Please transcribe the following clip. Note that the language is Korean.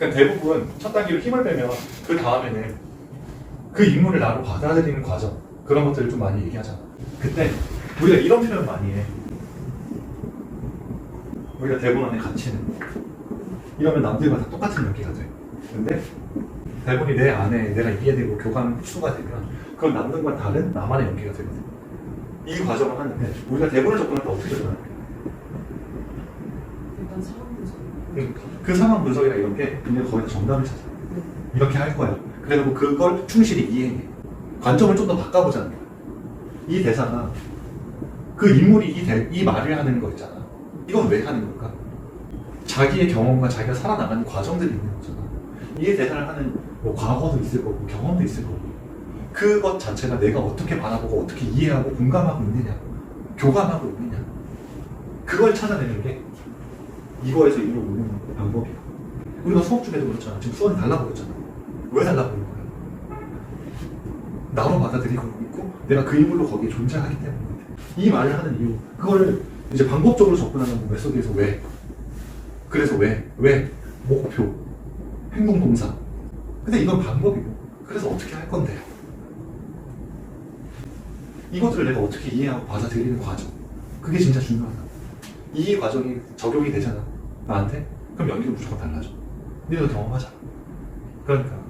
그러니까 대부분 첫 단계로 힘을 빼면 그 다음에는 그 인물을 나로 받아들이는 과정 그런 것들을 좀 많이 얘기하잖아. 그때 우리가 이런 표현 많이 해. 우리가 대본 안에 갇히는 이러면 남들과 다 똑같은 연기가 돼. 근데 대본이 내 안에 내가 이해되고 교감 흡수가 되면 그건 남들과 다른 나만의 연기가 되거든. 이 과정을 하는데 우리가 대본을 접근할 때 어떻게 접근할까? 일단 상황 분석. 그 상황 분석이나 이런 게 그냥 거기서 정답을 찾아. 이렇게 할 거야. 그래놓고 그걸 충실히 이해해. 관점을 좀 더 바꿔보자는 거야. 이 대사가 그 인물이 이, 대- 이 말을 하는 거 있잖아. 이건 왜 하는 걸까? 자기의 경험과 자기가 살아나가는 과정들이 있는 거잖아. 이 대사를 하는 뭐 과거도 있을 거고 경험도 있을 거고 그것 자체가 내가 어떻게 바라보고 어떻게 이해하고 공감하고 있느냐 교감하고 있느냐 그걸 찾아내는 게 이거에서 이걸 올리는 방법이야. 우리가 수업 중에도 그렇잖아. 지금 수원이 달라 보였잖아. 왜 달라 보이는 거야? 나로 받아들이고 있고 내가 그 인물로 거기에 존재하기 때문에. 이 말을 하는 이유. 그거를 이제 방법적으로 접근하는 메소드에서 왜? 그래서 왜? 왜? 목표. 행동 동사. 근데 이건 방법이고. 그래서 어떻게 할 건데? 이것들을 내가 어떻게 이해하고 받아들이는 과정. 그게 진짜 중요하다. 이 과정이 적용이 되잖아 나한테? 그럼 연기는 무조건 달라져. 니도 경험하잖아 그러니까